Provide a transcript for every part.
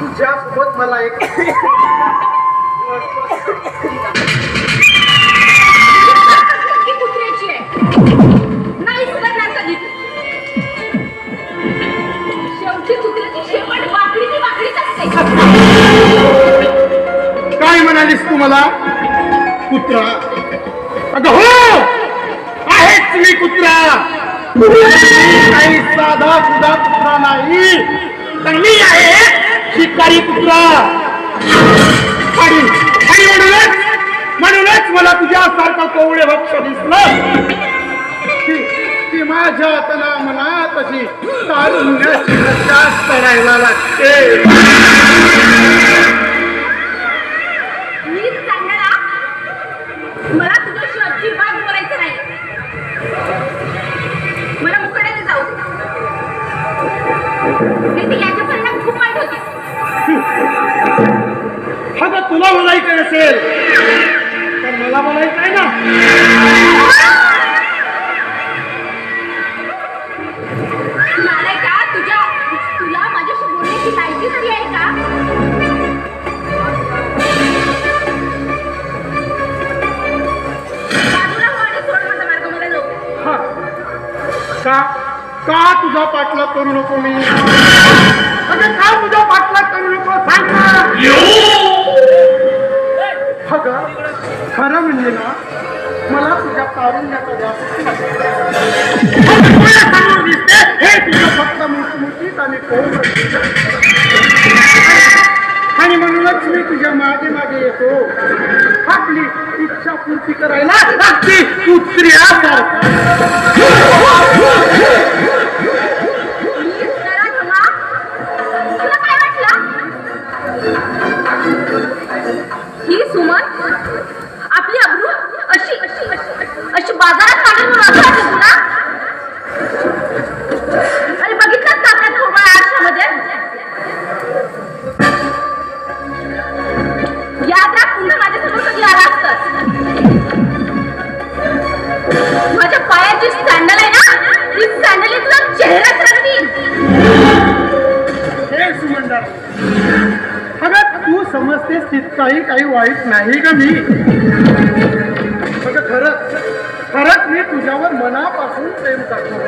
तुझ्यासोबत मला एक काय म्हणालीस तू मला? कुत्रा. अगं हो! आहेच मी कुत्रा. काही साधा सुधा कुत्रा नाही. तर मी आहे शिकारी कुत्रा आणि म्हणूनच म्हणूनच मला तुझ्यासारखं कोवळे भक्ष दिसलं. की माझ्या तना मला तशी तारुण्याची नशा करायला लागते. अगं तुला बोलायचं नसेल तर मला बोलायचं आहे ना? का तुझा पाठलाग करू नको मी? अगं का तुझा पाठलाग करू नको? सांग अगं खरं म्हणजे ना मला तुझ्या तारुण्याचा जास्त दिसते हे तुझं फक्त मुठीत आणि कोण आणि म्हणूनच मी तुझ्या मागे मागे येतो. आपली इच्छा पूर्ती करायला अगदी कुत्र्यासारखं समजतेस तितकाही काही वाईट नाही का मी? खरंच खरंच मी तुझ्यावर मनापासून प्रेम करतो.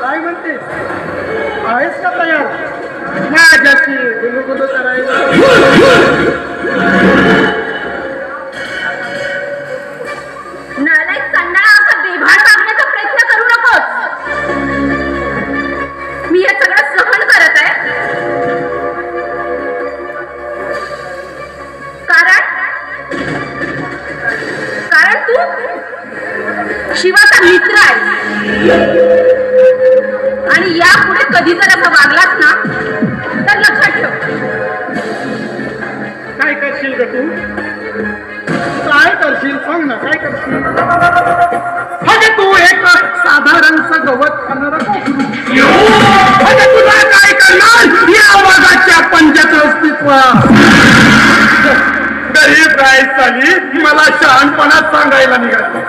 काय म्हणते? आहेस का तयार? माझ्याशी गुलगुल करायला शिवाचा मित्र आहे. आणि यापुढे कधी जर असं वागलास ना तर लक्षात ठेव. काय करशील ग तू? काय करशील? सांग ना काय करशील? म्हणजे तू एक साधारणच गवत खाणारा म्हणजे तुला काय करणार? या वाघाच्या पंचायत अस्तित्व. गरीब राईस झाली मला शहाणपणात सांगायला निघाली.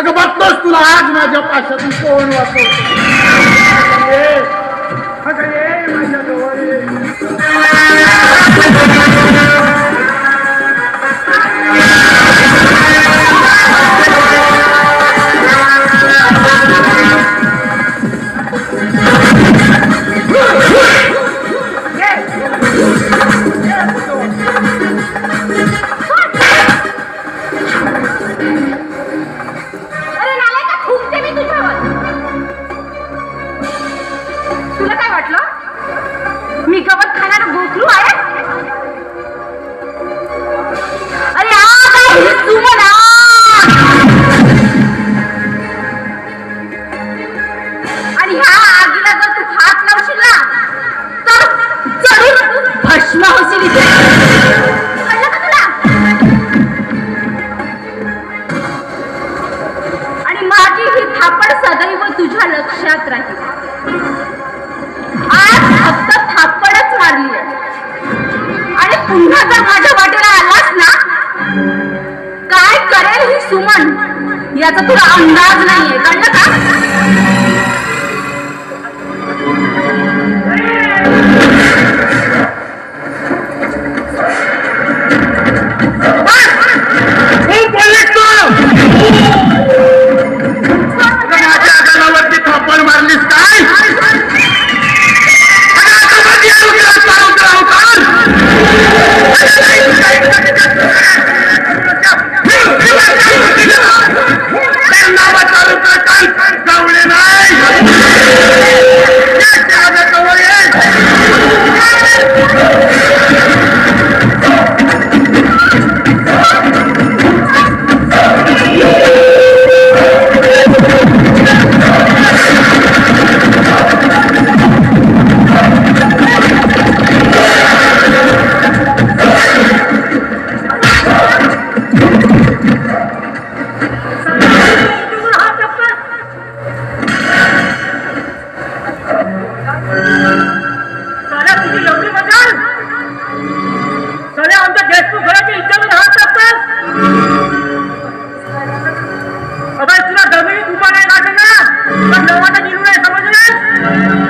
अगं बघतोस तुला आज माझ्या पाशातून कोण वाचतो लक्षात राहील. आज फक्त थापडच मारली आणि पुन्हा जर माझ्या वाटेला आलास ना काय करेल ही सुमन? याचा तुला अंदाज नाहीये कळलं का? अगर तुला जमिनीत उभा नाही लागलं ना तर नवाचा निरू नाही समजलं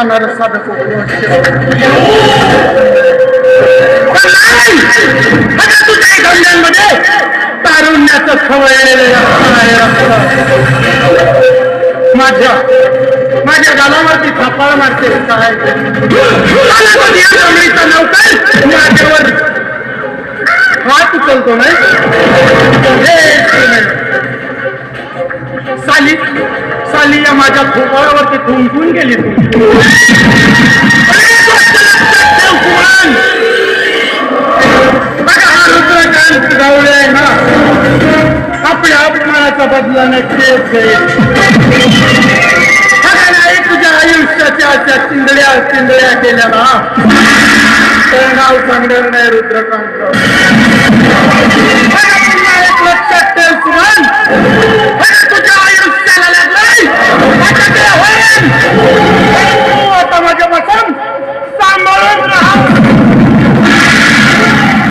Câmara sabe a तारुण्याचं खवळलेलं माझ्या माझ्या गालावरती थापाळ मारते काय माझ्यावर हात उचलतो नाही? साली साली या माझ्या थोपाळावरती थुंकून गेली. गावले ना. आपल्या अभिमानाचा बदला नक्कीच नाही तुझ्या आयुष्याच्या अशा चिंदड्या चिंदड्या केल्या ना. तर नाव सांगणार नाही रुद्रकांत. Cristo. Te